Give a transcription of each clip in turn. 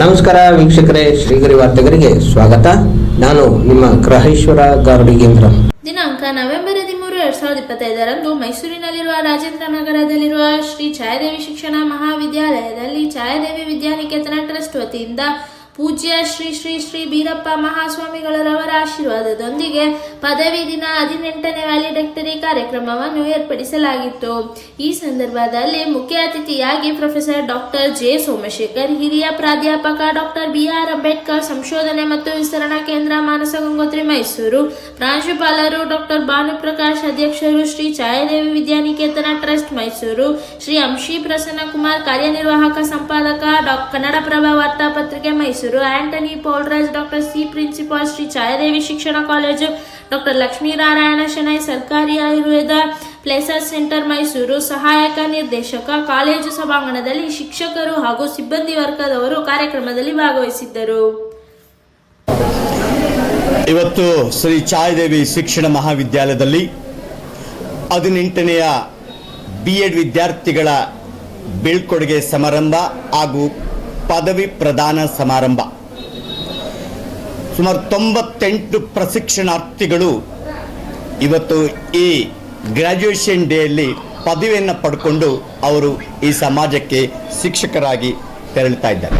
ನಮಸ್ಕಾರ ವೀಕ್ಷಕರೇ, ಶ್ರೀಗರಿ ವಾರ್ತೆಗರಿಗೆ ಸ್ವಾಗತ. ನಾನು ನಿಮ್ಮ ಗ್ರಹೇಶ್ವರ ಗಾರ್ಡಿಗೇಂದ್ರ ದಿನಾಂಕ ನವೆಂಬರ್ ಹದಿಮೂರು ಎರಡ್ ಸಾವಿರದ ಇಪ್ಪತ್ತೈದರಂದು ಮೈಸೂರಿನಲ್ಲಿರುವ ರಾಜೇಂದ್ರ ನಗರದಲ್ಲಿರುವ ಶ್ರೀ ಛಾಯಾದೇವಿ ಶಿಕ್ಷಣ ಮಹಾವಿದ್ಯಾಲಯದಲ್ಲಿ ಛಾಯಾದೇವಿ ವಿದ್ಯಾನಿಕೇತನ ಟ್ರಸ್ಟ್ ವತಿಯಿಂದ ಪೂಜ್ಯ ಶ್ರೀ ಶ್ರೀ ಶ್ರೀ ಬೀರಪ್ಪ ಮಹಾಸ್ವಾಮಿಗಳರವರ ಆಶೀರ್ವಾದದೊಂದಿಗೆ ಪದವಿ ದಿನ ಹದಿನೆಂಟನೇ ವ್ಯಾಲಿಡಕ್ಟರಿ ಕಾರ್ಯಕ್ರಮವನ್ನು ಏರ್ಪಡಿಸಲಾಗಿತ್ತು. ಈ ಸಂದರ್ಭದಲ್ಲಿ ಮುಖ್ಯ ಅತಿಥಿಯಾಗಿ ಪ್ರೊಫೆಸರ್ ಡಾಕ್ಟರ್ ಜೆ ಸೋಮಶೇಖರ್, ಹಿರಿಯ ಪ್ರಾಧ್ಯಾಪಕ ಡಾಕ್ಟರ್ ಬಿ ಆರ್ ಅಂಬೇಡ್ಕರ್, ಸಂಶೋಧನೆ ಮತ್ತು ವಿಸ್ತರಣಾ ಕೇಂದ್ರ ಮಾನಸ ಗಂಗೋತ್ರಿ ಮೈಸೂರು, ಪ್ರಾಂಶುಪಾಲರು ಡಾಕ್ಟರ್ ಭಾನುಪ್ರಕಾಶ್, ಅಧ್ಯಕ್ಷರು ಶ್ರೀ ಛಾಯಾದೇವಿ ವಿದ್ಯಾನಿಕೇತನ ಟ್ರಸ್ಟ್ ಮೈಸೂರು, ಶ್ರೀ ಅಂಶಿ ಪ್ರಸನ್ನ ಕುಮಾರ್ ಕಾರ್ಯನಿರ್ವಾಹಕ ಸಂಪಾದಕ ಡಾಕ್ Kannadaprabha ವಾರ್ತಾಪತ್ರಿಕೆ Mysuru. Antony Paulraj, doctor C principal Shri Chhayadevi ಶಿಕ್ಷಣ ಕಾಲೇಜು, ಡಾಕ್ಟರ್ ಲಕ್ಷ್ಮೀನಾರಾಯಣ ಶೆಣೈ ಸರ್ಕಾರಿ ಆಯುರ್ವೇದ ಪ್ಲೇಸಸ್ ಸೆಂಟರ್ ಮೈಸೂರು, ಸಹಾಯಕ ನಿರ್ದೇಶಕ, ಕಾಲೇಜು ಸಭಾಂಗಣದಲ್ಲಿ ಶಿಕ್ಷಕರು ಹಾಗೂ ಸಿಬ್ಬಂದಿ ವರ್ಗದವರು ಕಾರ್ಯಕ್ರಮದಲ್ಲಿ ಭಾಗವಹಿಸಿದ್ದರು. ಇವತ್ತು ಶ್ರೀ ಛಾಯಾದೇವಿ ಶಿಕ್ಷಣ ಮಹಾವಿದ್ಯಾಲಯದಲ್ಲಿ ಹದಿನೆಂಟನೆಯ ಬಿ ಎಡ್ ವಿದ್ಯಾರ್ಥಿಗಳ ಬೀಳ್ಕೊಡುಗೆ ಸಮಾರಂಭ ಹಾಗೂ ಪದವಿ ಪ್ರದಾನ ಸಮಾರಂಭ. ಸುಮಾರು ತೊಂಬತ್ತೆಂಟು ಪ್ರಶಿಕ್ಷಣಾರ್ಥಿಗಳು ಇವತ್ತು ಈ ಗ್ರ್ಯಾಜುಯೇಷನ್ ಡೇಯಲ್ಲಿ ಪದವಿಯನ್ನು ಪಡ್ಕೊಂಡು ಅವರು ಈ ಸಮಾಜಕ್ಕೆ ಶಿಕ್ಷಕರಾಗಿ ತೆರಳುತ್ತಾ ಇದ್ದಾರೆ.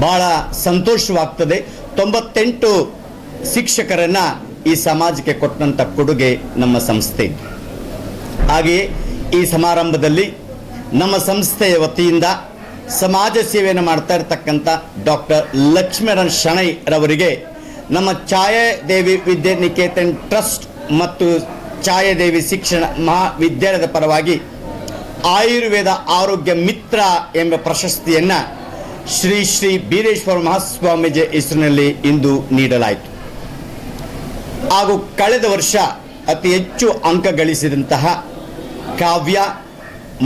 ಬಹಳ ಸಂತೋಷವಾಗ್ತದೆ. ತೊಂಬತ್ತೆಂಟು ಶಿಕ್ಷಕರನ್ನು ಈ ಸಮಾಜಕ್ಕೆ ಕೊಟ್ಟಂಥ ಕೊಡುಗೆ ನಮ್ಮ ಸಂಸ್ಥೆ ಹಾಗೆಯೇ ಈ ಸಮಾರಂಭದಲ್ಲಿ ನಮ್ಮ ಸಂಸ್ಥೆಯ ವತಿಯಿಂದ ಸಮಾಜ ಸೇವೆಯನ್ನು ಮಾಡ್ತಾ ಇರ್ತಕ್ಕಂಥ ಡಾಕ್ಟರ್ ಲಕ್ಷ್ಮೀರನ್ ಶಣೈ ರವರಿಗೆ ನಮ್ಮ ಛಾಯಾದೇವಿ ವಿದ್ಯಾನಿಕೇತನ್ ಟ್ರಸ್ಟ್ ಮತ್ತು ಛಾಯಾದೇವಿ ಶಿಕ್ಷಣ ಮಹಾವಿದ್ಯಾಲಯದ ಪರವಾಗಿ ಆಯುರ್ವೇದ ಆರೋಗ್ಯ ಮಿತ್ರ ಎಂಬ ಪ್ರಶಸ್ತಿಯನ್ನು ಶ್ರೀ ಶ್ರೀ ಬೀರೇಶ್ವರ ಮಹಾಸ್ವಾಮೀಜಿ ಹೆಸರಿನಲ್ಲಿ ಇಂದು ನೀಡಲಾಯಿತು. ಹಾಗೂ ಕಳೆದ ವರ್ಷ ಅತಿ ಹೆಚ್ಚು ಅಂಕ ಗಳಿಸಿದಂತಹ ಕಾವ್ಯ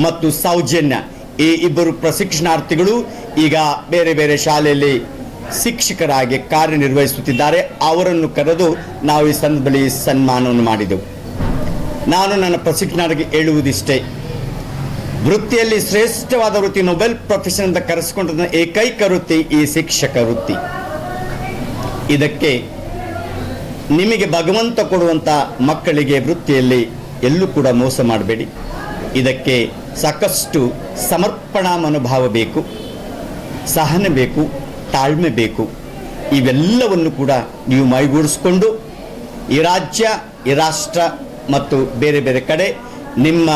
ಮತ್ತು ಸೌಜನ್ಯ ಈ ಇಬ್ಬರು ಪ್ರಶಿಕ್ಷಣಾರ್ಥಿಗಳು ಈಗ ಬೇರೆ ಬೇರೆ ಶಾಲೆಯಲ್ಲಿ ಶಿಕ್ಷಕರಾಗಿ ಕಾರ್ಯನಿರ್ವಹಿಸುತ್ತಿದ್ದಾರೆ. ಅವರನ್ನು ಕರೆದು ನಾವು ಈ ಸಂದರ್ಭದಲ್ಲಿ ಸನ್ಮಾನವನ್ನು ಮಾಡಿದೆವು. ನಾನು ನನ್ನ ಪ್ರಶಿಕ್ಷಣರಿಗೆ ಹೇಳುವುದಿಷ್ಟೇ. ವೃತ್ತಿಯಲ್ಲಿ ಶ್ರೇಷ್ಠವಾದ ವೃತ್ತಿ ನೊಬೆಲ್ ಪ್ರೊಫೆಷನ್ ಅಂತ ಕರೆಸಿಕೊಂಡ ಏಕೈಕ ವೃತ್ತಿ ಈ ಶಿಕ್ಷಕ ವೃತ್ತಿ. ಇದಕ್ಕೆ ನಿಮಗೆ ಭಗವಂತ ಕೊಡುವಂಥ ಮಕ್ಕಳಿಗೆ ವೃತ್ತಿಯಲ್ಲಿ ಎಲ್ಲೂ ಕೂಡ ಮೋಸ ಮಾಡಬೇಡಿ. ಇದಕ್ಕೆ ಸಾಕಷ್ಟು ಸಮರ್ಪಣಾ ಮನೋಭಾವ ಬೇಕು, ಸಹನೆ ಬೇಕು, ತಾಳ್ಮೆ ಬೇಕು. ಇವೆಲ್ಲವನ್ನು ಕೂಡ ನೀವು ಮೈಗೂಡಿಸ್ಕೊಂಡು ಈ ರಾಜ್ಯ, ಈ ರಾಷ್ಟ್ರ ಮತ್ತು ಬೇರೆ ಬೇರೆ ಕಡೆ ನಿಮ್ಮ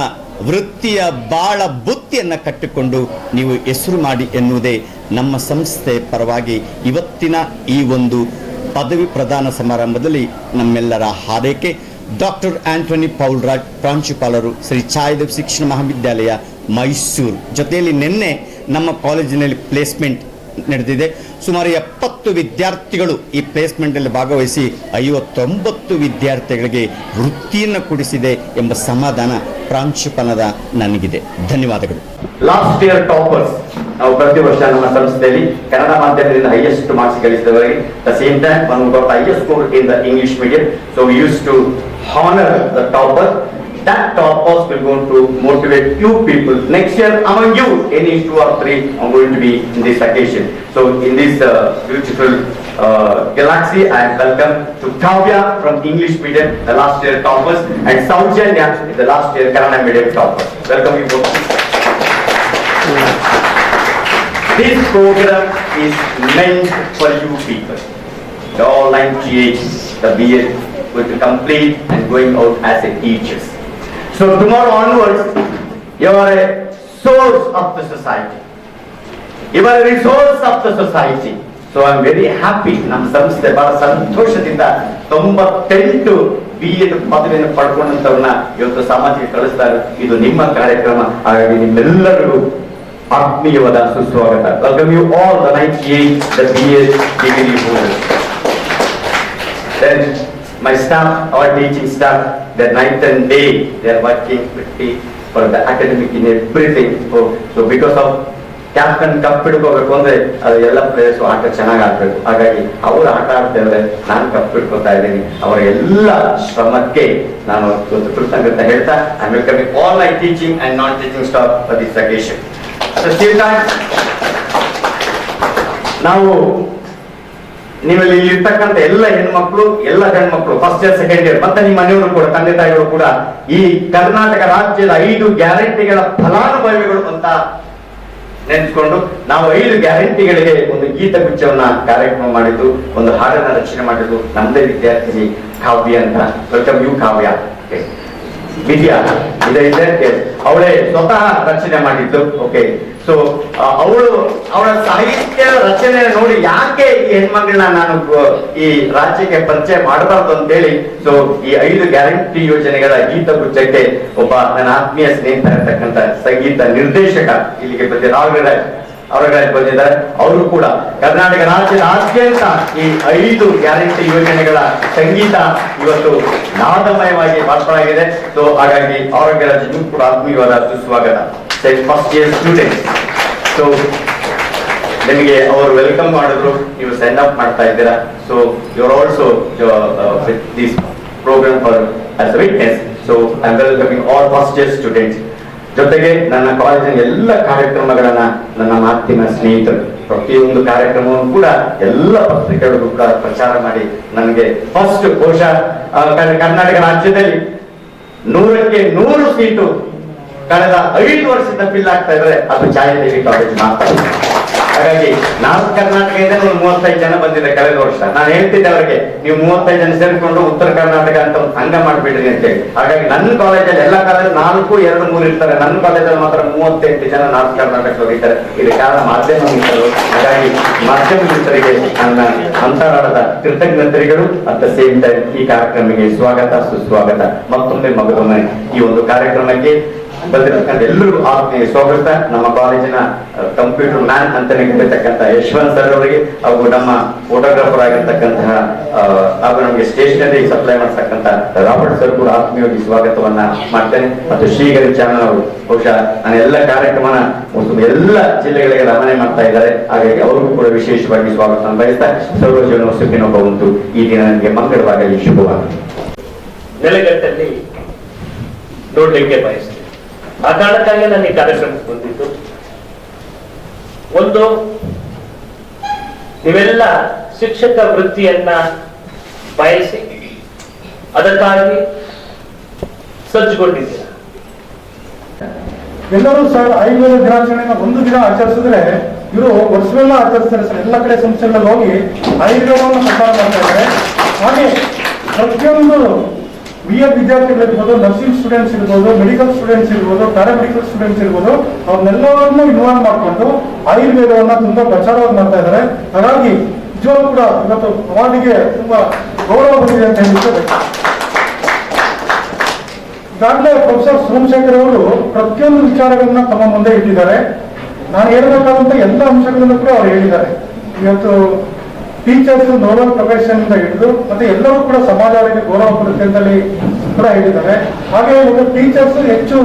ವೃತ್ತಿಯ ಬಾಳ ಬುತ್ತಿಯನ್ನು ಕಟ್ಟಿಕೊಂಡು ನೀವು ಹೆಸರು ಮಾಡಿ ಎನ್ನುವುದೇ ನಮ್ಮ ಸಂಸ್ಥೆ ಪರವಾಗಿ ಇವತ್ತಿನ ಈ ಒಂದು ಪದವಿ ಪ್ರದಾನ ಸಮಾರಂಭದಲ್ಲಿ ನಮ್ಮೆಲ್ಲರ ಹಾರೈಕೆ. ಡಾಕ್ಟರ್ ಆಂಟೋನಿ ಪೌಲ್ರಾಜ್ ಪ್ರಾಂಶುಪಾಲರು ಶ್ರೀ ಛಾಯಾದೇವ್ ಶಿಕ್ಷಣ ಮಹಾವಿದ್ಯಾಲಯ, ಮೈಸೂರು. ಜೊತೆಯಲ್ಲಿ ನಿನ್ನೆ ನಮ್ಮ ಕಾಲೇಜಿನಲ್ಲಿ ಪ್ಲೇಸ್ಮೆಂಟ್ ನಡೆದಿದೆ. ಸುಮಾರು ಎಪ್ಪತ್ತು ವಿದ್ಯಾರ್ಥಿಗಳು ಈ ಪ್ಲೇಸ್ಮೆಂಟಲ್ಲಿ ಭಾಗವಹಿಸಿ ಐವತ್ತೊಂಬತ್ತು ವಿದ್ಯಾರ್ಥಿಗಳಿಗೆ ವೃತ್ತಿಯನ್ನು ಕೊಡಿಸಿದೆ ಎಂಬ ಸಮಾಧಾನ ಪ್ರಾಂಶುಪಾಲದ ನನಗಿದೆ. ಧನ್ಯವಾದಗಳು. ಲಾಸ್ಟ್ ಇಯರ್ ಟಾಪರ್ಸ್ ನಾವು ಪ್ರತಿ ವರ್ಷ ನಮ್ಮ ಸಂಸ್ಥೆಯಲ್ಲಿ ಕನ್ನಡ ಮಾಧ್ಯಮದಿಂದ highest marks ಗಳಿಸಿದವರಿಗೆ the same time one got highest score in the English medium so use to honour the topper that toppers will go to motivate few people next year among you any two or three are going to be in this occasion so in this uh, beautiful uh, galaxy i welcome to Kavya from english medium the last year toppers and Saujanya the last year kannada medium toppers welcome you both This program is meant for you people. The online nine the BA, going to complete and going out as a teachers. So tomorrow onwards, you are a source of the society. You are a resource of the society. So I am very happy, ನಮ್ಮ ಸಂಸ್ಥೆ ಬಹಳ ಸಂತೋಷದಿಂದ ತೊಂಬತ್ತೆಂಟು B Ed ಪದವಿಯನ್ನು ಪಡ್ಕೊಂಡಂತವ್ರನ್ನ ಇವತ್ತು ಸಮಾಜಕ್ಕೆ ಕಳಿಸ್ತಾರೆ ಇದು ನಿಮ್ಮ ಕಾರ್ಯಕ್ರಮ ಹಾಗಾಗಿ ನಿಮ್ಮೆಲ್ಲರಿಗೂ ಆತ್ಮೀಯವಾದ ಸುಸ್ವಾಗತ. Welcome you all the ninety eight the B S degree holders then my staff our teaching staff the night and day they are working pretty for the academic in everything so because of captain cup ಹಿಡ್ಕೋಬೇಕು ಅಂದ್ರೆ ಅದು ಎಲ್ಲ players ಆಟ ಚೆನ್ನಾಗಿ ಆಡ್ಬೇಕು ಹಾಗಾಗಿ ಅವರು ಆಟ ಆಡ್ತೇವೆ ನಾನು ಕಪ್ ಹಿಡ್ಕೊತಾ ಇದ್ದೀನಿ. ಅವರ ಎಲ್ಲ ಶ್ರಮಕ್ಕೆ ನಾನು ಕೃತಜ್ಞತೆ ಹೇಳ್ತಾ I welcoming all my teaching and non teaching staff for this occasion Time, ನಾವು ಇಲ್ಲಿ ಇರ್ತಕ್ಕಂಥ ಎಲ್ಲ ಹೆಣ್ಮಕ್ಳು ಎಲ್ಲ ಗಂಡ್ಮಕ್ಳು ಫಸ್ಟ್ ಇಯರ್ ಸೆಕೆಂಡ್ ಇಯರ್ ಮತ್ತೆ ನಿಮ್ಮ ಮನೆಯವರು ಕೂಡ ತಂದೆ ತಾಯಿಗಳು ಕೂಡ ಈ ಕರ್ನಾಟಕ ರಾಜ್ಯದ ಐದು ಗ್ಯಾರಂಟಿಗಳ ಫಲಾನುಭವಿಗಳು ಅಂತ ನೆನೆಸ್ಕೊಂಡು ನಾವು ಐದು ಗ್ಯಾರಂಟಿಗಳಿಗೆ ಒಂದು ಗೀತ ಗುಚ್ಛವನ್ನ ಕಾರ್ಯಕ್ರಮ ಮಾಡಿದ್ದು ಒಂದು ಹಾಡನ್ನ ರಚನೆ ಮಾಡಿದ್ದು ನಮ್ಮದೇ ವಿದ್ಯಾರ್ಥಿನಿ ಕಾವ್ಯ ಅಂತ ಯು ಕಾವ್ಯ. ವಿದ್ಯಾ ಅವಳೇ ಸ್ವತಃ ರಚನೆ ಮಾಡಿದ್ದು. ಓಕೆ ಸೊ ಅವಳು ಅವಳ ಸಾಹಿತ್ಯ ರಚನೆ ನೋಡಿ ಯಾಕೆ ಈ ಹೆಣ್ಮಗಳನ್ನ ನಾನು ಈ ರಾಜ್ಯಕ್ಕೆ ಪರಿಚಯ ಮಾಡಬಾರ್ದು ಅಂತ ಹೇಳಿ ಸೊ ಈ ಐದು ಗ್ಯಾರಂಟಿ ಯೋಜನೆಗಳ ಗೀತ ಗುಚ್ಚಕ್ಕೆ ಒಬ್ಬ ನನ್ನ ಆತ್ಮೀಯ ಸ್ನೇಹಿತ ಇರ್ತಕ್ಕಂಥ ಸಂಗೀತ ನಿರ್ದೇಶಕ ಇಲ್ಲಿಗೆ ಬಂದಿದ್ದಾರೆ. ಅವರುಗಳ ಅವರುಗಳ ಬಂದಿದ್ದಾರೆ. ಅವರು ಕೂಡ ಕರ್ನಾಟಕ ರಾಜ್ಯದಾದ್ಯಂತ ಈ ಐದು ಗ್ಯಾರಂಟಿ ಯೋಜನೆಗಳ ಸಂಗೀತ ಇವತ್ತು ನಾದಮಯವಾಗಿ ಮಾರ್ಪಾಡಾಗಿದೆ. ಸೊ ಹಾಗಾಗಿ ನಿಮಗೂ ಕೂಡ ಆತ್ಮೀಯವಾದ ಸುಸ್ವಾಗತ. ಫಸ್ಟ್ ಇಯರ್ ಸ್ಟೂಡೆಂಟ್ ಸೊ ನಿಮಗೆ ಅವರು ವೆಲ್ಕಮ್ ಮಾಡಿದ್ರು. ನೀವು ಸೆಂಡ್ ಅಪ್ ಮಾಡ್ತಾ ಇದ್ದೀರಾ. So you are also this programme for so I welcoming all first year students ಜೊತೆಗೆ ನನ್ನ ಕಾಲೇಜಿನ ಎಲ್ಲ ಕಾರ್ಯಕ್ರಮಗಳನ್ನ ನನ್ನ ಮಾತಿನ ಸ್ನೇಹಿತರು, ಪ್ರತಿಯೊಂದು ಕಾರ್ಯಕ್ರಮವನ್ನು ಕೂಡ ಎಲ್ಲ ಪತ್ರಿಕೆಗಳಿಗೂ ಕೂಡ ಪ್ರಚಾರ ಮಾಡಿ ನನಗೆ ಫಸ್ಟ್ ಕೋಶ ಕರ್ನಾಟಕ ರಾಜ್ಯದಲ್ಲಿ ನೂರಕ್ಕೆ ನೂರು ಸೀಟು ಕಳೆದ ಐದು ವರ್ಷದಿಂದ ಫಿಲ್ ಆಗ್ತಾ ಇದ್ರೆ ಅದು ಛಾಯಾದೇವಿ ಕಾಲೇಜ್ ಮಾತ್ರ. ಹಾಗಾಗಿ ನಾರ್ತ್ ಕರ್ನಾಟಕದಿಂದ ನೀವು ಮೂವತ್ತೈದು ಜನ ಬಂದಿದೆ ಕಳೆದ ವರ್ಷ. ನಾನು ಹೇಳ್ತಿದ್ದೆ ಅವರಿಗೆ, ನೀವು ಮೂವತ್ತೈದು ಜನ ಸೇರಿಕೊಂಡು ಉತ್ತರ ಕರ್ನಾಟಕ ಅಂತ ಒಂದು ಸಂಘ ಮಾಡಿಬಿಡ್ರಿ ಅಂತ ಹೇಳಿ. ಹಾಗಾಗಿ ನನ್ನ ಕಾಲೇಜಲ್ಲಿ ಎಲ್ಲ ಕಾಲೇಜ್ ನಾಲ್ಕು, ಎರಡು, ಮೂರು ಇರ್ತಾರೆ. ನನ್ನ ಕಾಲೇಜಲ್ಲಿ ಮಾತ್ರ ಮೂವತ್ತೆಂಟು ಜನ ನಾರ್ತ್ ಕರ್ನಾಟಕದವರು ಇದ್ದಾರೆ ಇಲ್ಲಿ ಕಾರಣ ಮಾಧ್ಯಮ ಮಿತ್ರರು. ಹಾಗಾಗಿ ಮಾಧ್ಯಮ ಮಿತ್ರರಿಗೆ ನನ್ನ ಅಂತರಾಳದ ಕೃತಜ್ಞತೆಗಳು ಅಟ್ ಸೇಮ್ ಟೈಮ್ ಈ ಕಾರ್ಯಕ್ರಮಕ್ಕೆ ಸ್ವಾಗತ, ಸುಸ್ವಾಗತ. ಮತ್ತೊಮ್ಮೆ ಮಗದೊಮ್ಮೆ ಈ ಒಂದು ಕಾರ್ಯಕ್ರಮಕ್ಕೆ ಬಂದಿರತಕ್ಕಂಥ ಎಲ್ಲರೂ ಆತ್ಮೀಯ ಸ್ವಾಗತ. ನಮ್ಮ ಕಾಲೇಜಿನ ಕಂಪ್ಯೂಟರ್ ಮ್ಯಾನ್ ಅಂತಾನೆ ಕರೀತಕ್ಕಂಥ ಯಶವಂತ್ ಸರ್ ಅವರಿಗೆ, ಹಾಗೂ ನಮ್ಮ ಫೋಟೋಗ್ರಾಫರ್ ಆಗಿರ್ತಕ್ಕಂತಹ ಹಾಗೂ ನಮಗೆ ಸ್ಟೇಷನರಿ ಸಪ್ಲೈ ಮಾಡ್ತಕ್ಕಂಥ ರಾಬರ್ಟ್ ಸರ್ ಕೂಡ ಆತ್ಮೀಯವಾಗಿ ಸ್ವಾಗತವನ್ನ ಮಾಡ್ತೇನೆ. ಮತ್ತು ಶ್ರೀಗರಿ ಚಾನಲ್ ಅವರು, ಬಹುಶಃ ನಾನು ಎಲ್ಲ ಕಾರ್ಯಕ್ರಮನ ಒಂದು ಎಲ್ಲ ಜಿಲ್ಲೆಗಳಿಗೆ ರವಾನೆ ಮಾಡ್ತಾ ಇದ್ದಾರೆ. ಹಾಗಾಗಿ ಅವರಿಗೂ ಕೂಡ ವಿಶೇಷವಾಗಿ ಸ್ವಾಗತ ಬಯಸ್ತಾ ಸರ್ವಜನ ಸುಖಿನೋ ಭವಂತು. ಈ ದಿನ ನನಗೆ ಮಂಗಳವಾಗಲಿ, ಶುಭವಾಗಲಿ. ನೆಲೆಗಟ್ಟಲ್ಲಿ ನೋಡ್ಲಿಕ್ಕೆ ಬಯಸ್ತೇನೆ ಆ ಕಾರಣಕ್ಕಾಗಿ ನಾನು ಈ ಕಾರ್ಯಕ್ರಮಕ್ಕೆ ಬಂದಿದ್ದು. ಒಂದು ನೀವೆಲ್ಲ ಶಿಕ್ಷಕ ವೃತ್ತಿಯನ್ನ ಬಯಸಿ, ಅದಕ್ಕಾಗಿ ಸಜ್ಜುಗೊಂಡಿದ್ದೀರ. ಎಲ್ಲರೂ ಸರ್ ಆಯುರ್ವೇದ ದಿನಾಚರಣೆಯನ್ನು ಒಂದು ದಿನ ಆಚರಿಸಿದ್ರೆ ಇವರು ವರ್ಷವೆಲ್ಲ ಆಚರಿಸ್ತಾರೆ ಸರ್. ಎಲ್ಲ ಕಡೆ ಸಂಸ್ಥೆಗಳಲ್ಲಿ ಹೋಗಿ ಆಯುರ್ವೇದವನ್ನು ಪ್ರಚಾರ ಮಾಡ್ತಾ ಇದ್ದಾರೆ. ಹಾಗೆ ಪ್ರತಿಯೊಂದು ಬಿ ಎ ವಿದ್ಯಾರ್ಥಿಗಳಿರ್ಬೋದು ನರ್ಸಿಂಗ್ ಸ್ಟೂಡೆಂಟ್ಸ್ ಇರ್ಬೋದು ಮೆಡಿಕಲ್ ಸ್ಟೂಡೆಂಟ್ಸ್ ಇರ್ಬೋದು ಪ್ಯಾರಾಮೆಡಿಕಲ್ ಸ್ಟೂಡೆಂಟ್ಸ್ ಇರ್ಬೋದು ಅವ್ರನ್ನೆಲ್ಲರನ್ನೂ ಇನ್ವಾಲ್ವ್ ಮಾಡಿಕೊಂಡು ಆಯುರ್ವೇದವನ್ನ ತುಂಬಾ ಪ್ರಚಾರವಾಗಿ ಮಾಡ್ತಾ ಇದ್ದಾರೆ. ಹಾಗಾಗಿ ನಿಜವಾಗ್ಲೂ ಕೂಡ ಇವತ್ತು ಅವಾರ್ಡಿಗೆ ತುಂಬಾ ಗೌರವ ಬಂದಿದೆ ಅಂತ ಹೇಳಿದ್ರೆ ಈಗಾಗಲೇ ಪ್ರೊಫೆಸರ್ ಸೋಮಶೇಖರ್ ಅವರು ಪ್ರತಿಯೊಂದು ವಿಚಾರಗಳನ್ನ ತಮ್ಮ ಮುಂದೆ ಇಟ್ಟಿದ್ದಾರೆ. ನಾನು ಹೇಳಬೇಕಾದಂತ ಎಲ್ಲ ಅಂಶಗಳನ್ನು ಕೂಡ ಅವ್ರು ಹೇಳಿದ್ದಾರೆ. ಇವತ್ತು ಟೀಚರ್ಸ್ ನೋಬಲ್ ಪ್ರೊಫೆಷನ್ ಇಂದ ಹಿಡಿದು ಮತ್ತೆ ಎಲ್ಲರೂ ಕೂಡ ಸಮಾಜ ಗೌರವ ಕೊಡುತ್ತೆ ಅಂತಲ್ಲಿ ಕೂಡ ಹೇಳಿದ್ದಾರೆ. ಹಾಗೆ ಇವತ್ತು ಟೀಚರ್ಸ್ ಹೆಚ್ಚು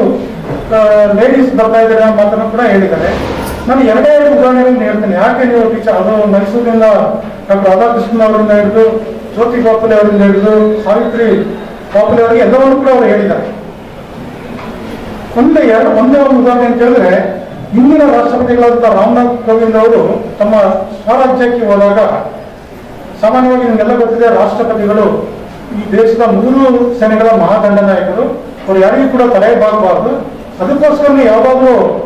ಲೇಡೀಸ್ ಬರ್ತಾ ಇದ್ದಾರೆ ಅನ್ನೋ ಮಾತನ್ನು ಕೂಡ ಹೇಳಿದ್ದಾರೆ. ನಾನು ಎರಡೇ ಎರಡು ಉದಾಹರಣೆಗಳನ್ನು ಹೇಳ್ತೇನೆ. ಯಾಕೆ ನೀವು ಟೀಚರ್ ಅದು ಮೈಸೂರಿನಿಂದ ಡಾಕ್ಟರ್ ರಾಧಾಕೃಷ್ಣನ್ ಅವರಿಂದ ಹಿಡಿದು ಜ್ಯೋತಿ ಗೋಖಲೆ ಅವರಿಂದ ಹಿಡಿದು ಸಾವಿತ್ರಿ ಗೋಖಲೆ ಅವರಿಗೆ ಎಲ್ಲವನ್ನು ಕೂಡ ಅವರು ಹೇಳಿದ್ದಾರೆ. ಒಂದೇ ಎರಡು, ಒಂದೇ ಒಂದು ಉದಾಹರಣೆ ಅಂತ ಹೇಳಿದ್ರೆ, ಹಿಂದಿನ ರಾಷ್ಟ್ರಪತಿಗಳಾದಂಥ ರಾಮನಾಥ್ ಕೋವಿಂದ್ ಅವರು ತಮ್ಮ ಸ್ವರಾಜ್ಯಕ್ಕೆ ಹೋದಾಗ ಸಾಮಾನ್ಯವಾಗಿ ನಿಮಗೆಲ್ಲ ಗೊತ್ತಿದೆ, ರಾಷ್ಟ್ರಪತಿಗಳು ಈ ದೇಶದ ಮೂರು ಸೇನೆಗಳ ಮಹಾದಂಡನಾಯಕರು ಅವ್ರು ಯಾರಿಗೂ ಕೂಡ ತಲೆ ಬಾಗಬಾರ್ದು. ಅದಕ್ಕೋಸ್ಕರ ಯಾವಾಗಲೂ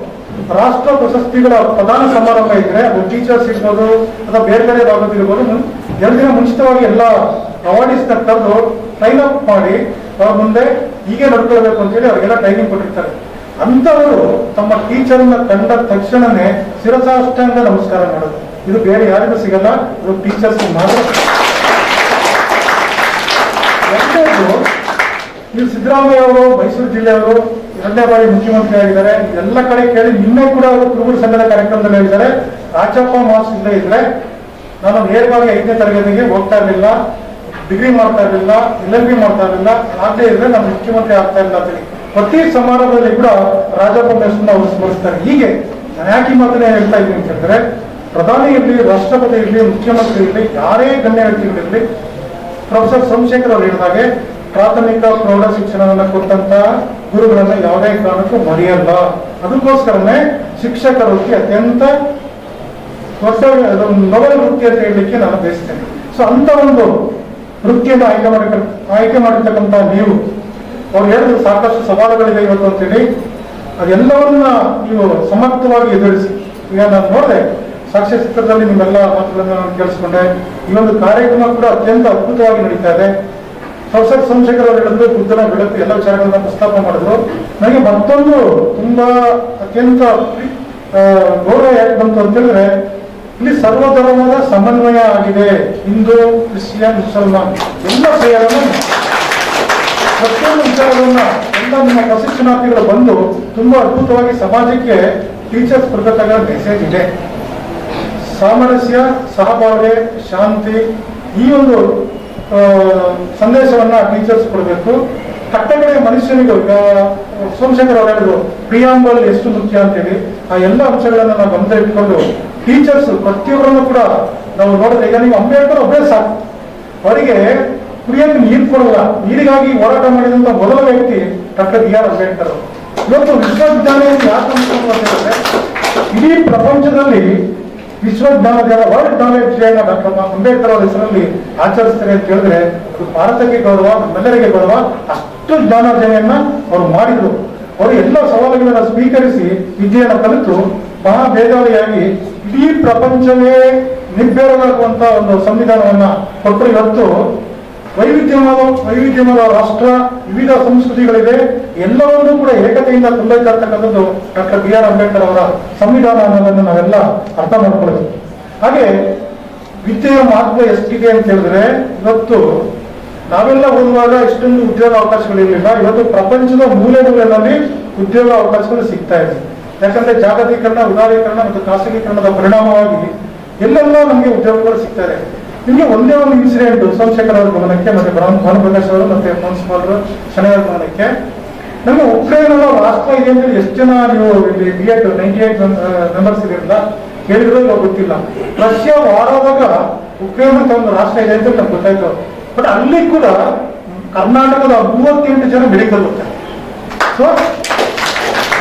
ರಾಷ್ಟ್ರ ಪ್ರಶಸ್ತಿಗಳ ಪ್ರಧಾನ ಸಮಾರಂಭ ಇದ್ರೆ ಅದು ಟೀಚರ್ಸ್ ಇರ್ಬೋದು ಅಥವಾ ಬೇರೆ ಬೇರೆ ಭಾಗದ ಇರ್ಬೋದು. ಮುನ್- ಎರಡು ದಿನ ಮುಂಚಿತವಾಗಿ ಎಲ್ಲ ಅವಾರ್ಡಿಸ್ ಕರೆದು ಟ್ರೈನ್ ಅಪ್ ಮಾಡಿ, ಅವ್ರ ಮುಂದೆ ಹೀಗೆ ನಡ್ಕೊಳ್ಬೇಕು ಅಂತೇಳಿ ಅವ್ರಿಗೆಲ್ಲ ಟ್ರೈನಿಂಗ್ ಕೊಟ್ಟಿರ್ತಾರೆ. ಅಂತವರು ತಮ್ಮ ಟೀಚರ್ನ ಕಂಡ ತಕ್ಷಣನೇ ಶಿರಸಾಷ್ಟಾಂಗ ನಮಸ್ಕಾರ ಮಾಡೋದು. ಇದು ಬೇರೆ ಯಾರಿಗೂ ಸಿಗಲ್ಲ. ಇದು ಟೀಚರ್ಸ್ ಮಾತ್ರ. ನೀವು ಸಿದ್ದರಾಮಯ್ಯ ಅವರು, ಮೈಸೂರು ಜಿಲ್ಲೆಯವರು ಎರಡನೇ ಬಾರಿ ಮುಖ್ಯಮಂತ್ರಿ ಆಗಿದ್ದಾರೆ. ಎಲ್ಲ ಕಡೆ ಕೇಳಿ ನಿನ್ನೆ ಕೂಡ ಅವರು ಕುರುಬರ ಸಂಘದ ಕಾರ್ಯಕ್ರಮದಲ್ಲಿ ಹೇಳಿದ್ದಾರೆ. ರಾಜಪ್ಪ ಮಾಸ್ ಇಲ್ಲೇ ಇದ್ರೆ ನಾನು ನೇರವಾಗಿ ಐದನೇ ತರಗತಿಗೆ ಹೋಗ್ತಾ ಇರಲಿಲ್ಲ. ಡಿಗ್ರಿ ಮಾಡ್ತಾ ಇರಲಿಲ್ಲ. ಎಲ್ ಎಲ್ ಬಿ ಮಾಡ್ತಾ ಇರಲಿಲ್ಲ. ಆಗಲೇ ಇದ್ರೆ ನಾನು ಮುಖ್ಯಮಂತ್ರಿ ಆಗ್ತಾ ಇಲ್ಲ ಅಂತೇಳಿ ಪ್ರತಿ ಸಮಾರಂಭದಲ್ಲಿ ಕೂಡ ರಾಜಪ್ಪ ಮೆಸ್ನ ಅವರು ಸ್ಮರಿಸ್ತಾರೆ. ಹೀಗೆ ನಾನು ಯಾಕೆ ಮಾತನೇ ಹೇಳ್ತಾ ಇದ್ದೀನಿ ಅಂತ ಹೇಳಿದ್ರೆ ಪ್ರಧಾನಿ ಇರಲಿ ರಾಷ್ಟ್ರಪತಿ ಇರಲಿ ಮುಖ್ಯಮಂತ್ರಿ ಇರಲಿ ಯಾರೇ ಗಣ್ಯ ವ್ಯಕ್ತಿಗಳಿರಲಿ, ಪ್ರೊಫೆಸರ್ ಸೋಮಶೇಖರ್ ಅವರು ಹೇಳಿದಾಗೆ ಪ್ರಾಥಮಿಕ ಪ್ರೌಢ ಶಿಕ್ಷಣವನ್ನು ಕೊಟ್ಟಂತ ಗುರುಗಳನ್ನ ಯಾವುದೇ ಕಾರಣಕ್ಕೂ ಮರೆಯಲ್ಲ. ಅದಕ್ಕೋಸ್ಕರನೇ ಶಿಕ್ಷಕರ ವೃತ್ತಿ ಅತ್ಯಂತ ದೊಡ್ಡ ನೊಬೆಲ್ ವೃತ್ತಿ ಅಂತ ಹೇಳಲಿಕ್ಕೆ ನಾನು ಬಯಸ್ತೇನೆ. ಸೊ ಅಂತ ಒಂದು ವೃತ್ತಿಯನ್ನು ಆಯ್ಕೆ ಮಾಡಿ ಆಯ್ಕೆ ಮಾಡಿರ್ತಕ್ಕಂಥ ನೀವು, ಅವ್ರು ಹೇಳಿದ್ರು ಸಾಕಷ್ಟು ಸವಾಲುಗಳಿದೆ ಇವತ್ತು ಅಂತೇಳಿ, ಅದೆಲ್ಲವನ್ನ ನೀವು ಸಮರ್ಥವಾಗಿ ಎದುರಿಸಿ. ಈಗ ನಾನು ನೋಡಿದೆ ಸಾಕ್ಷ್ಯಚಿತ್ರದಲ್ಲಿ ನಿಮ್ಮೆಲ್ಲ ಮಾತುಗಳನ್ನು ನಾನು ಕೇಳಿಸ್ಕೊಂಡೆ. ಈ ಒಂದು ಕಾರ್ಯಕ್ರಮ ಕೂಡ ಅತ್ಯಂತ ಅದ್ಭುತವಾಗಿ ನಡೀತಾ ಇದೆ. ಪ್ರೊಫೆಸರ್ ಸೋಮಶೇಖರ್ ಅವರು ಬುದ್ಧನ ಬೆಳಕು ಎಲ್ಲ ವಿಚಾರಗಳನ್ನ ಪ್ರಸ್ತಾಪ ಮಾಡಿದ್ರು. ನನಗೆ ಮತ್ತೊಂದು ತುಂಬಾ ಅತ್ಯಂತ ಗೌರವ ಯಾಕೆ ಬಂತು ಅಂತ ಹೇಳಿದ್ರೆ, ಇಲ್ಲಿ ಸರ್ವಧರ್ಮದ ಸಮನ್ವಯ ಆಗಿದೆ. ಹಿಂದೂ, ಕ್ರಿಶ್ಚಿಯನ್, ಮುಸಲ್ಮಾನ್ ಎಲ್ಲ ಸೇರಲು ಪ್ರತಿಯೊಂದು ವಿಚಾರಗಳನ್ನ ಎಲ್ಲ ನಿಮ್ಮ ಪ್ರಶಿಕ್ಷಣಾರ್ಥಿಗಳು ಬಂದು ತುಂಬಾ ಅದ್ಭುತವಾಗಿ ಸಮಾಜಕ್ಕೆ ಟೀಚರ್ಸ್ ಕೊಡ್ಬೇಕಾದ ಮೆಸೇಜ್ ಇದೆ. ಸಾಮರಸ್ಯ ಸಹಬಾಳ್ವೆ ಶಾಂತಿ ಈ ಒಂದು ಸಂದೇಶವನ್ನು ಟೀಚರ್ಸ್ ಕೊಡಬೇಕು ಕಟ್ಟಕಡೆ ಮನುಷ್ಯನಿಗೂ ಸೋಮಶೇಖರ್ ಅವರು ಹೇಳಿದ್ರು ಪ್ರಿಯಾಂಬಲ್ ಎಷ್ಟು ಮುಖ್ಯ ಅಂತೇಳಿ. ಆ ಎಲ್ಲ ಅಂಶಗಳನ್ನು ನಾವು ಗಮನ ಇಟ್ಕೊಂಡು, ಟೀಚರ್ಸ್ ಪ್ರತಿಯೊಬ್ಬರನ್ನು ಕೂಡ ನಾವು ನೋಡಿದ್ರೆ, ಈಗ ನೀವು ಅಂಬೇಡ್ಕರ್ ಒಬ್ಬರೇ ಸಾಕು. ಅವರಿಗೆ ಕುಡಿಯಕ್ಕೆ ನೀರು ಕೊಡಲ್ಲ. ನೀರಿಗಾಗಿ ಹೋರಾಟ ಮಾಡಿದಂತ ಮೊದಲ ವ್ಯಕ್ತಿ ಡಾಕ್ಟರ್ ಬಿ ಆರ್ ಅಂಬೇಡ್ಕರ್. ಇವತ್ತು ವಿಶ್ವವಿದ್ಯಾಲಯ ಯಾಕೆ ಇಡೀ ಪ್ರಪಂಚದಲ್ಲಿ ವಿಶ್ವಜ್ಞಾನದ world knowledge day doctor Ambedkar ಅವರ ಹೆಸರಲ್ಲಿ ಆಚರಿಸ್ತಾರೆ ಅಂತ ಹೇಳಿದ್ರೆ, ಭಾರತಕ್ಕೆ ಗೌರವ, ನಮ್ಮೆಲ್ಲರಿಗೆ ಗೌರವ, ಅಷ್ಟು ಜ್ಞಾನಾರ್ಜನೆಯನ್ನ ಅವರು ಮಾಡಿದ್ರು. ಅವರು ಎಲ್ಲ ಸವಾಲುಗಳನ್ನ ಸ್ವೀಕರಿಸಿ ವಿದ್ಯೆಯನ್ನು ಕಲಿತು ಮಹಾ ಬೇಗಾಳಿಯಾಗಿ ಇಡೀ ಪ್ರಪಂಚವೇ ನಿರ್ಬೇರವಾಗುವಂತ ಒಂದು ಸಂವಿಧಾನವನ್ನ ಕೊಟ್ಟರು ಇವತ್ತು. ವೈವಿಧ್ಯವಾದ ವೈವಿಧ್ಯವಾದ ರಾಷ್ಟ್ರ, ವಿವಿಧ ಸಂಸ್ಕೃತಿಗಳಿದೆ ಎಲ್ಲವನ್ನೂ ಕೂಡ ಏಕತೆಯಿಂದ ತುಂಬೈತಾ ಇರ್ತಕ್ಕಂಥದ್ದು ಡಾಕ್ಟರ್ ಬಿ ಆರ್ ಅಂಬೇಡ್ಕರ್ ಅವರ ಸಂವಿಧಾನ ಅನ್ನೋದನ್ನು ನಾವೆಲ್ಲ ಅರ್ಥ ಮಾಡ್ಕೊಳ್ಳೋದು ಹಾಗೆ ವಿದ್ಯೆಯ ಮಹತ್ವ ಎಷ್ಟಿದೆ ಅಂತ ಹೇಳಿದ್ರೆ, ಇವತ್ತು ನಾವೆಲ್ಲ ಓದುವಾಗ ಇಷ್ಟೊಂದು ಉದ್ಯೋಗ ಅವಕಾಶಗಳಿರಲಿಲ್ಲ. ಇವತ್ತು ಪ್ರಪಂಚದ ಮೂಲೆ ಮೂಲೆಯಲ್ಲಿ ಉದ್ಯೋಗ ಅವಕಾಶಗಳು ಸಿಗ್ತಾ ಇದೆ. ಯಾಕಂದ್ರೆ ಜಾಗತೀಕರಣ, ಉದಾರೀಕರಣ ಮತ್ತು ಖಾಸಗೀಕರಣದ ಪರಿಣಾಮವಾಗಿ ಎಲ್ಲೆಲ್ಲ ನಮಗೆ ಉದ್ಯೋಗಗಳು ಸಿಗ್ತಾರೆ. ನಿಮಗೆ ಒಂದೇ ಒಂದು ಇನ್ಸಿಡೆಂಟ್ ಸೋಮಶೇಖರ್ ಅವರ ಗಮನಕ್ಕೆ ಮತ್ತೆ ಬ್ರಹ್ಮ ಭಾನುಪ್ರಕಾಶ್ ಅವರು ಮತ್ತೆ ಮುನ್ಸಿಪಾಲರು ಶನಿವಾರ ಗಮನಕ್ಕೆ. ನಮಗೆ ಉಕ್ರೇನ್ ಅನ್ನೋ ರಾಷ್ಟ್ರ ಇದೆ ಅಂತ ಎಷ್ಟು ಜನ ನೀವು ಇಲ್ಲಿ B Ed ninety eight members ಇದರಿಂದ ಹೇಳಿದ್ರು ಗೊತ್ತಿಲ್ಲ. ರಷ್ಯಾ ವಾರದಾಗ ಉಕ್ರೇನ್ ಅಂತ ಒಂದು ರಾಷ್ಟ್ರ ಇದೆ ಅಂತ ನಮ್ಗೆ ಗೊತ್ತಾಯ್ತು. ಬಟ್ ಅಲ್ಲಿ ಕೂಡ ಕರ್ನಾಟಕದ ಮೂವತ್ತೆಂಟು ಜನ ಮೆಡಿಕಲ್ ಹೋಗ್ತಾರೆ ಸೊ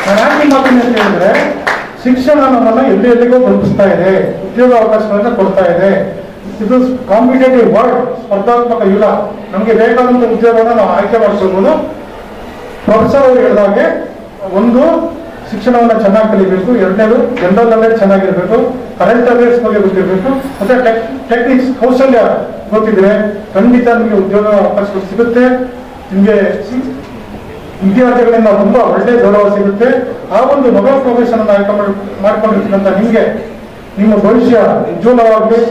ನಾನು ಯಾಕೆ ಹೇಳಿದ್ರೆ ಶಿಕ್ಷಣ ನಮ್ಮನ್ನು ಎಲ್ಲಿ ಎಲ್ಲಿಗೂ ತಲುಪಿಸ್ತಾ ಇದೆ, ಉದ್ಯೋಗ ಅವಕಾಶಗಳನ್ನ ಕೊಡ್ತಾ ಇದೆ. ಇದು ಕಾಂಪಿಟೇಟಿವ್ ವರ್ಲ್ಡ್ ಸ್ಪರ್ಧಾತ್ಮಕ ಯುಗ. ನಮಗೆ ಬೇಕಾದಂತ ಉದ್ಯೋಗವನ್ನು ನಾವು ಆಯ್ಕೆ ಮಾಡಿಸ್ಬೋದು ಪ್ರೊಫೆಸರ್ ಅವರು ಹೇಳಿದಾಗೆ ಒಂದು, ಶಿಕ್ಷಣವನ್ನ ಚೆನ್ನಾಗಿ ಕಲಿಬೇಕು. ಎರಡನೇದು ಜನರಲ್ ನಾಲೆಡ್ಜ್ ಚೆನ್ನಾಗಿರ್ಬೇಕು. ಕರೆಂಟ್ ಅಫೇರ್ಸ್ ಬಗ್ಗೆ ಗೊತ್ತಿರಬೇಕು. ಮತ್ತೆ ಟೆಕ್ನಿಕ್ಸ್ ಕೌಶಲ್ಯ ಗೊತ್ತಿದ್ರೆ ಖಂಡಿತ ನಿಮಗೆ ಉದ್ಯೋಗ ಅವಕಾಶಗಳು ಸಿಗುತ್ತೆ. ನಿಮಗೆ ವಿದ್ಯಾರ್ಥಿಗಳಿಂದ ತುಂಬಾ ಒಳ್ಳೆ ಗೌರವ ಸಿಗುತ್ತೆ. ಆ ಒಂದು ನೊಬೆಲ್ ಪ್ರೊಫೆಷನ್ ಅನ್ನು ಆಯ್ಕೆ ಮಾಡಿ ಮಾಡ್ಕೊಂಡಿರ್ತಕ್ಕಂಥ ನಿಮಗೆ ನಿಮ್ಮ ಭವಿಷ್ಯ ಉಜ್ವಲವಾಗಲಿ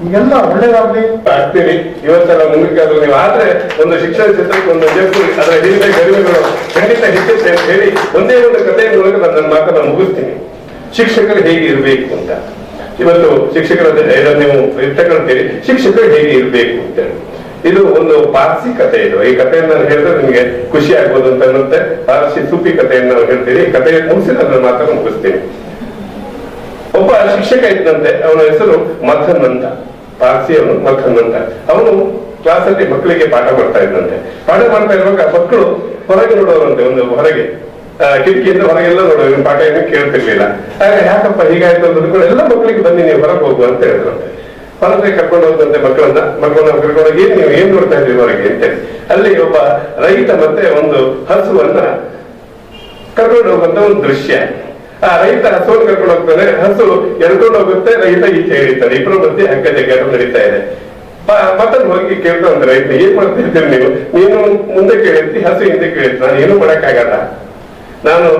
ನಿಮಗೆಲ್ಲ ಒಳ್ಳೇದಾಗ್ಲಿ. ಆಗ್ತೀರಿ ಇವತ್ತೆಲ್ಲ ಮುಂದಕ್ಕೆ ನೀವು ಆದ್ರೆ ಒಂದು ಶಿಕ್ಷಣ ಕ್ಷೇತ್ರಕ್ಕೆ ಒಂದು ಜಗ್ಗು, ಅದರ ಹಿಂದೆ ಗರಿಮೆಗಳು ಖಂಡಿತ ಹೆಚ್ಚುತ್ತೆ ಅಂತ ಹೇಳಿ ಒಂದೇ ಒಂದು ಕಥೆಯ ಮೂಲಕ ನಾನು ನನ್ನ ಮಾತನ್ನ ಮುಗಿಸ್ತೀನಿ. ಶಿಕ್ಷಕರು ಹೇಗೆ ಇರಬೇಕು ಅಂತ. ಇವತ್ತು ಶಿಕ್ಷಕರ ನೀವು ತಗೊಳ್ತೀರಿ ಶಿಕ್ಷಕರು ಹೇಗೆ ಇರಬೇಕು ಅಂತ ಹೇಳಿ. ಇದು ಒಂದು ಪಾರ್ಸಿ ಕಥೆ ಇದು. ಈ ಕಥೆಯನ್ನು ನಾನು ಹೇಳಿದ್ರೆ ನಿಮಗೆ ಖುಷಿ ಆಗ್ಬೋದು ಅಂತ ಅನ್ನುತ್ತೆ. ಪಾರ್ಸಿ ಸೂಫಿ ಕಥೆಯನ್ನು ಹೇಳ್ತೀರಿ. ಕಥೆ ಮುಗಿಸಿ ಮಾತನ್ನು ಮುಗಿಸ್ತೀನಿ. ಒಬ್ಬ ಶಿಕ್ಷಕ ಇದ್ದಂತೆ ಅವನ ಹೆಸರು ಮಥನ್ ಅಂತ ಪಾರ್ಸಿಯವನು ಮಥನ್ ಅಂತ ಅವನು ಕ್ಲಾಸಲ್ಲಿ ಮಕ್ಕಳಿಗೆ ಪಾಠ ಮಾಡ್ತಾ ಇದ್ದಂತೆ ಪಾಠ ಮಾಡ್ತಾ ಇರುವಾಗ ಮಕ್ಕಳು ಹೊರಗೆ ನೋಡೋರಂತೆ, ಒಂದು ಹೊರಗೆ. ಕಿಟಕಿಯಿಂದ ಹೊರಗೆಲ್ಲ ನೋಡೋರು. ಪಾಠ ಏನು ಕೇಳ್ತಿರ್ಲಿಲ್ಲ. ಯಾಕಪ್ಪ ಹೀಗಾಯ್ತು? ಅಂತ ಎಲ್ಲ ಮಕ್ಕಳಿಗೆ ಬನ್ನಿ, ನೀವು ಹೊರಗೆ ಹೋಗು ಅಂತ ಹೇಳಿದ್ರಂತೆ. ಹೊರಗೆ ಕರ್ಕೊಂಡು ಹೋದಂತೆ ಮಕ್ಕಳನ್ನ ಮಕ್ಕಳನ್ನ ಕರ್ಕೊಂಡು ಹೋಗಿ ನೀವು ಏನ್ ನೋಡ್ತಾ ಇದ್ರಿ ಹೊರಗೆ ಅಂತೇಳಿ ಅಲ್ಲಿ ಒಬ್ಬ ರೈತ ಮತ್ತೆ ಒಂದು ಹಸುವನ್ನ ಕರ್ಕೊಂಡು ಹೋಗುವಂತ ಒಂದು ದೃಶ್ಯ. ಆ ರೈತ ಹಸುವನ್ನು ಕರ್ಕೊಂಡು ಹೋಗ್ತಾನೆ, ಹಸು ಎಳ್ಕೊಂಡು ಹೋಗುತ್ತೆ, ರೈತ ಈಚೆ ಹಿಡಿತಾನೆ ಇಬ್ಬರು ಮಧ್ಯೆ ಹಗ್ಗ ಜಗ್ಗಾಟ ನಡೀತಾ ಇದೆ. ಮತ್ತೊಂದು ಹೋಗಿ ಕೇಳ್ತಾ ಒಂದು ರೈತ, ಏನ್ ಮಾಡ್ತಾ ಇದ್ದೀರಿ ನೀವು? ನೀನು ಮುಂದೆ ಕೇಳಿರ್ತಿ, ಹಸು ಹಿಂದೆ ಕೇಳಿರ್ತಿ, ನಾನು ಏನು ಮಾಡಕ್ಕಾಗಲ್ಲ. ನಾನು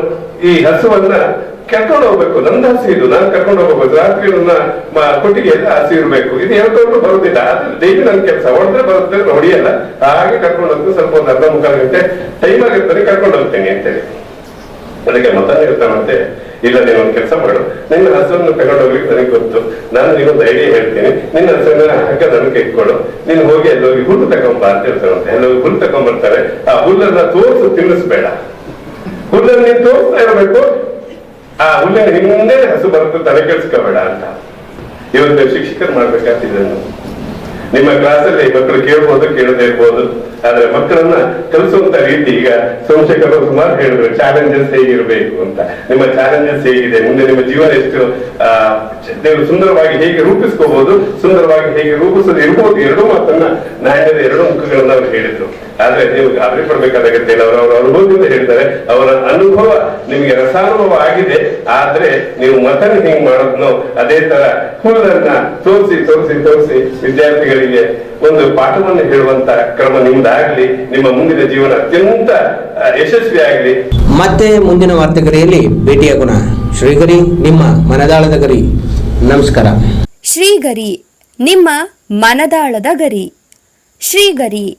ಈ ಹಸುವನ್ನ ಕರ್ಕೊಂಡು ಹೋಗ್ಬೇಕು. ನಂದು ಹಸಿ ಇದು. ನಾನು ಕರ್ಕೊಂಡು ಹೋಗ್ಬೇಕು. ರಾತ್ರಿ ನನ್ನ ಕೊಟ್ಟಿಗೆಯಲ್ಲಿ ಹಸಿ ಇರ್ಬೇಕು. ಇದು ಹೇಳ್ಕೊಂಡು ಬರುದಿಲ್ಲ. ಅದು ಡೈಲಿ ನನ್ನ ಕೆಲಸ. ಹೊಡೆದ್ರೆ ಬರುತ್ತೆ ಹೊಡಿಯಲ್ಲ. ಹಾಗೆ ಕರ್ಕೊಂಡು ಹೋಗ್ತೀನಿ ಸ್ವಲ್ಪ ಒಂದು ಅರ್ಧ ಮುಖ ಗಂಟೆ ಟೈಮ್ ಆಗಿರ್ತಾನೆ ಕರ್ಕೊಂಡು ಹೋಗ್ತೇನೆ ಅಂತೇಳಿ. ಅದಕ್ಕೆ ಮತ ಹೇಳ್ತಾನಂತೆ ಇಲ್ಲ, ನೀನು ಒಂದು ಕೆಲಸ ಮಾಡು. ನಿನ್ನ ಹಸನ್ನು ತಗೊಂಡು ಹೋಗ್ಲಿಕ್ಕೆ ನನಗೆ ಗೊತ್ತು. ನಾನು ನಿಗೊಂದು ಐಡಿಯಾ ಹೇಳ್ತೀನಿ. ನಿನ್ನ ಹಸುವಿನ ಹಗ್ಗ ನನಗೆ ಇಟ್ಕೊಡು ನೀನು ಹೋಗಿ ಅಲ್ಲಿ ಹೋಗಿ ಹುಲ್ಲು ತಗೊಂಬ ಅಂತ ಹೇಳ್ತಾನಂತೆ ಹೋಗಿ ಹುಲ್ಲು ತಗೊಂಡ್ಬರ್ತಾರೆ ಆ ಹುಲ್ಲನ್ನ ತೋರಿಸು, ತಿನ್ನಿಸ್ಬೇಡ. ಹುಲ್ಲನ್ನು ನೀನು ತೋರಿಸ್ತಾ ಇರಬೇಕು. ಆ ಹುಲ್ಲ ಹಿಂದೆ ಹಸು ಬರುತ್ತೆ ತಲೆ ಕೆಡಿಸ್ಕೋಬೇಡ ಅಂತ. ಇವತ್ತು ಶಿಕ್ಷಕರು ಮಾಡ್ಬೇಕಾಗ್ತಿದ್ದನ್ನು ನಿಮ್ಮ ಕ್ಲಾಸಲ್ಲಿ ಮಕ್ಕಳು ಕೇಳ್ಬೋದು, ಕೇಳದೇ ಇರ್ಬೋದು. ಆದ್ರೆ ಮಕ್ಕಳನ್ನ ಕಲಿಸುವಂತ ರೀತಿ ಈಗ ಸಂಶಕರು ಸುಮಾರು ಹೇಳಿದ್ರು ಚಾಲೆಂಜಸ್ ಹೇಗಿರಬೇಕು ಅಂತ. ನಿಮ್ಮ ಚಾಲೆಂಜಸ್ ಹೇಗಿದೆ? ಮುಂದೆ ನಿಮ್ಮ ಜೀವನ ಎಷ್ಟು ನೀವು ಸುಂದರವಾಗಿ ಹೇಗೆ ರೂಪಿಸ್ಕೋಬಹುದು ಸುಂದರವಾಗಿ ಹೇಗೆ ರೂಪಿಸೋದು, ಇರ್ಬೋದು, ಎರಡೂ ಮಾತನ್ನ ನ್ಯಾಯದ ಎರಡು ಮುಖಗಳನ್ನ ಅವ್ರು ಹೇಳಿದ್ರು. ಆದ್ರೆ ನೀವು ಗಾಬರಿ ಪಡ್ಬೇಕಾದ ಅಗತ್ಯ ಇಲ್ಲ ಅವರ ಅನುಭವದಿಂದ ಹೇಳ್ತಾರೆ. ಅವರ ಅನುಭವ ನಿಮಗೆ ರಸಾನುಭವ ಆಗಿದೆ. ಆದ್ರೆ ನೀವು ಮತನ ಹಿಂಗ್ ಮಾಡೋದ್ನು ಅದೇ ತರ ಹುಲ್ಲನ್ನ ತೋರಿಸಿ ತೋರಿಸಿ ತೋರಿಸಿ ವಿದ್ಯಾರ್ಥಿಗಳಿಗೆ ಒಂದು ಪಾಠವನ್ನು ಹೇಳುವಂತ ಕ್ರಮ ನಿಮ್ದಾಗ್ಲಿ ನಿಮ್ಮ ಮುಂದಿನ ಜೀವನ ಅತ್ಯಂತ ಯಶಸ್ವಿ ಆಗ್ಲಿ. ಮತ್ತೆ ಮುಂದಿನ ವಾರ್ತೆಗರಿಯಲ್ಲಿ ಭೇಟಿಯಾಗೋಣ ಶ್ರೀಗರಿ ನಿಮ್ಮ ಮನದಾಳದ ಗರಿ. ನಮಸ್ಕಾರ. ಶ್ರೀಗರಿ ನಿಮ್ಮ ಮನದಾಳದ ಗರಿ. ಶ್ರೀಗರಿ